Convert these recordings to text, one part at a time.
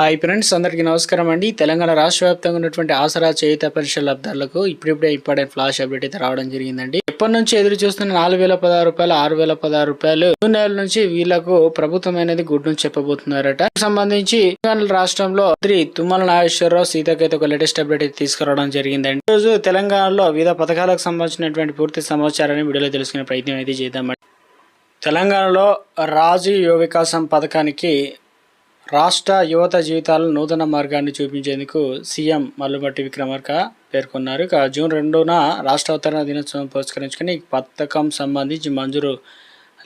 Hi friends అందరికీ నమస్కారం అండి. తెలంగాణ రాష్ట్ర వ్యాప్తంగా ఉన్నటువంటి ఆసరా చేయుత పెన్షన్ లబ్ధారులకు ఇప్పుడిప్పుడే ఇంపార్టెంట్ ఫ్లాష్ అప్డేట్ అయితే రావడం జరిగిందండి. ఎప్పటి నుంచి ఎదురు చూస్తున్న నాలుగు వేల పదహారు రూపాయలు ఆరు వేల పదహారు రూపాయలు జూన్ నెల నుంచి వీళ్ళకు ప్రభుత్వం అనేది గుడ్ నుంచి చెప్పబోతున్నారట. సంబంధించి తెలంగాణ రాష్ట్రంలో మంత్రి తుమ్మల నాగేశ్వరరావు సీతకైతే ఒక లేటెస్ట్ అప్డేట్ అయితే తీసుకురావడం జరిగిందండి. ఈ రోజు తెలంగాణలో వివిధ పథకాలకు సంబంధించినటువంటి పూర్తి సమాచారాన్ని వీడియోలో తెలుసుకునే ప్రయత్నం అయితే చేద్దామండి. తెలంగాణలో రాజు యువ వికాసం పథకానికి రాష్ట్ర యువత జీవితాలను నూతన మార్గాన్ని చూపించేందుకు సీఎం మల్లుమట్టి విక్రమార్క పేర్కొన్నారు. ఇక జూన్ రెండున రాష్ట్ర అవతరణ దినోత్సవం పురస్కరించుకుని పథకం సంబంధించి మంజూరు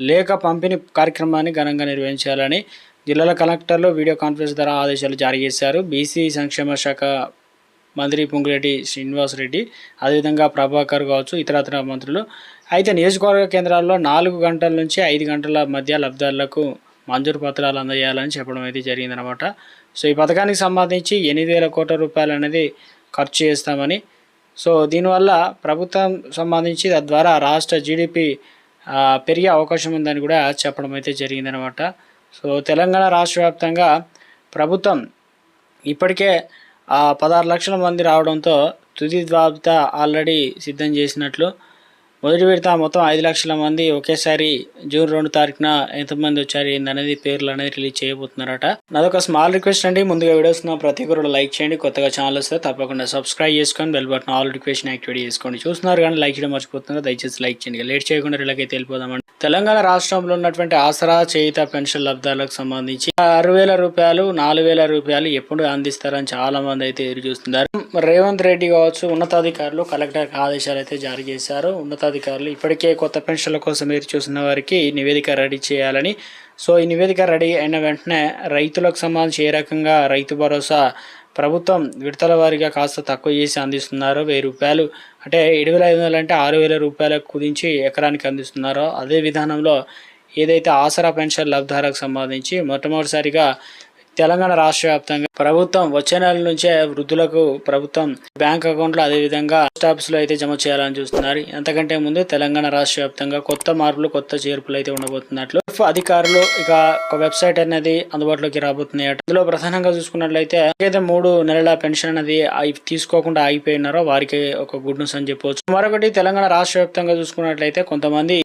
లేఖ పంపిణీ కార్యక్రమాన్ని ఘనంగా నిర్వహించాలని జిల్లాల కలెక్టర్లు వీడియో కాన్ఫరెన్స్ ద్వారా ఆదేశాలు జారీ చేశారు. బీసీ సంక్షేమ శాఖ మంత్రి పొంగులేటి శ్రీనివాసరెడ్డి అదేవిధంగా ప్రభాకర్ కావచ్చు ఇతరత్ర మంత్రులు. అయితే నియోజకవర్గ కేంద్రాల్లో నాలుగు గంటల నుంచి ఐదు గంటల మధ్య లబ్ధారులకు మంజూరు పత్రాలు అందజేయాలని చెప్పడం అయితే జరిగిందనమాట. సో ఈ పథకానికి సంబంధించి ఎనిమిది వేల కోట్ల రూపాయలు అనేది ఖర్చు చేస్తామని. సో దీనివల్ల ప్రభుత్వం సంబంధించి తద్వారా రాష్ట్ర జీడిపి పెరిగే అవకాశం ఉందని కూడా చెప్పడం అయితే జరిగిందనమాట. సో తెలంగాణ రాష్ట్ర వ్యాప్తంగా ప్రభుత్వం ఇప్పటికే పదహారు లక్షల మంది రావడంతో తుది జాబితా ఆల్రెడీ సిద్ధం చేసినట్లు మొదటి విడత మొత్తం ఐదు లక్షల మంది ఒకేసారి జూన్ రెండు తారీఖున ఎంతమంది వచ్చారు ఏందనేది పేర్లు అనేది రిలీజ్ చేయబోతున్నారట. నాదొక స్మాల్ రిక్వెస్ట్ అండి. ముందుగా వీడియోస్ ప్రతి ఒక్కరు లైక్ చేయండి. కొత్తగా ఛానల్ వస్తే తప్పకుండా సబ్స్క్రైబ్ చేసుకొని bell button all request activate చేసుకోండి. చూస్తున్నారు కానీ లైక్ చేయడం మర్చిపోతున్నారు. దయచేసి లైక్ చేయండి. లేట్ చేయకుండా ఇలాగైతే వెళ్ళిపోదామండి. తెలంగాణ రాష్ట్రంలో ఉన్నటువంటి ఆసరా చేయిత పెన్షన్ లబ్ధాలకు సంబంధించి ఆరు వేల రూపాయలు నాలుగు వేల రూపాయలు ఎప్పుడు అందిస్తారని చాలా మంది అయితే ఎదురు చూస్తున్నారు. రేవంత్ రెడ్డి కావచ్చు ఉన్నతాధికారులు కలెక్టర్ ఆదేశాలు అయితే జారీ చేశారు. ఉన్నతాధికారులు ఇప్పటికే కొత్త పెన్షన్ల కోసం ఎదురు చూసిన వారికి నివేదిక రెడీ చేయాలని. సో ఈ నివేదిక రెడీ అయిన వెంటనే రైతులకు సంబంధించి ఏ రకంగా రైతు భరోసా ప్రభుత్వం విడతల వారిగా కాస్త తక్కువ చేసి అందిస్తున్నారు వెయ్యి రూపాయలు అంటే ఏడు వేల ఐదు వందలు అంటే ఆరు వేల రూపాయలకు కుదించి ఎకరానికి అందిస్తున్నారో అదే విధానంలో ఏదైతే ఆసరా పెన్షన్ లబ్ధారకు సంబంధించి మొట్టమొదటిసారిగా తెలంగాణ రాష్ట్ర వ్యాప్తంగా ప్రభుత్వం వచ్చే నెల నుంచే వృద్ధులకు ప్రభుత్వం బ్యాంక్ అకౌంట్లో అదేవిధంగా పోస్ట్ ఆఫీస్లో అయితే జమ చేయాలని చూస్తున్నారు. అంతకంటే ముందు తెలంగాణ రాష్ట్ర వ్యాప్తంగా కొత్త మార్పులు కొత్త చేర్పులు అయితే ఉండబోతున్నట్లు. అధికారులు ఇక ఒక వెబ్సైట్ అనేది అందుబాటులోకి రాబోతున్నాయి ఇందులో ప్రధానంగా చూసుకున్నట్లయితే ఏదైతే మూడు నెలల పెన్షన్ అనేది తీసుకోకుండా ఆగిపోయినారో వారికి ఒక గుడ్ న్యూస్ అని చెప్పవచ్చు మరొకటి తెలంగాణ రాష్ట్ర వ్యాప్తంగా చూసుకున్నట్లయితే కొంతమంది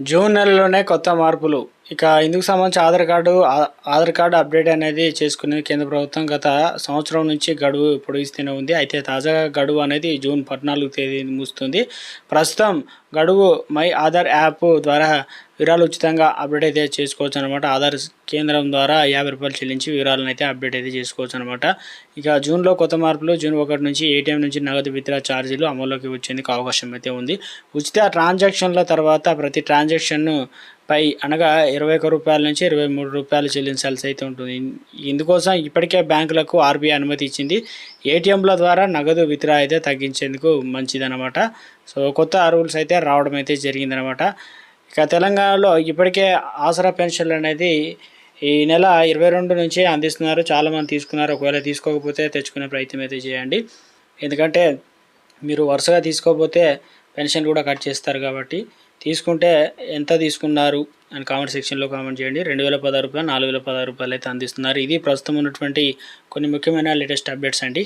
జూన్ నెలలోనే కొత్త మార్పులు ఇక ఇందుకు సంబంధించి Aadhaar card Aadhaar card update అనేది చేసుకునేది కేంద్ర ప్రభుత్వం గత సంవత్సరం నుంచి గడువు పొడిగిస్తూనే ఉంది. అయితే తాజాగా గడువు అనేది జూన్ పద్నాలుగు తేదీ ముగుస్తుంది. ప్రస్తుతం గడువు మై ఆధార్ యాప్ ద్వారా వివరాలు ఉచితంగా అప్డేట్ అయితే చేసుకోవచ్చు అనమాట ఆధార్ కేంద్రం ద్వారా యాభై రూపాయలు చెల్లించి వివరాలను అయితే అప్డేట్ అయితే చేసుకోవచ్చు అనమాట ఇక జూన్లో కొత్త మార్పులు జూన్ ఒకటి నుంచి ఏటీఎం నుంచి నగదు విత్డ్రా ఛార్జీలు అమల్లోకి వచ్చేందుకు అవకాశం అయితే ఉంది. ఉచిత ట్రాన్సాక్షన్ల తర్వాత ప్రతి ట్రాన్సాక్షన్ను పై అనగా ఇరవై ఒక్క రూపాయల నుంచి ఇరవై మూడు రూపాయలు చెల్లించాల్సి అయితే ఉంటుంది. ఇందుకోసం ఇప్పటికే బ్యాంకులకు ఆర్బీఐ అనుమతి ఇచ్చింది. ఏటీఎంల ద్వారా నగదు విత్డ్రా అయితే తగ్గించేందుకు మంచిదన్నమాట. సో కొత్త రూల్స్ అయితే రావడం అయితే జరిగిందనమాట ఇక తెలంగాణలో ఇప్పటికే ఆసరా పెన్షన్లు అనేది ఈ నెల ఇరవై రెండు నుంచి అందిస్తున్నారు. చాలామంది తీసుకున్నారు. ఒకవేళ తీసుకోకపోతే తెచ్చుకునే ప్రయత్నం అయితే చేయండి. ఎందుకంటే మీరు వరుసగా తీసుకోకపోతే పెన్షన్ కూడా కట్ చేస్తారు కాబట్టి తీసుకుంటే ఎంత తీసుకున్నారు అని కామెంట్ సెక్షన్లో కామెంట్ చేయండి. రెండు వేల పదహారు రూపాయలు నాలుగు వేల పదహారు రూపాయలు అయితే అందిస్తున్నారు. ఇది ప్రస్తుతం ఉన్నటువంటి కొన్ని ముఖ్యమైన లేటెస్ట్ అప్డేట్స్ అండి.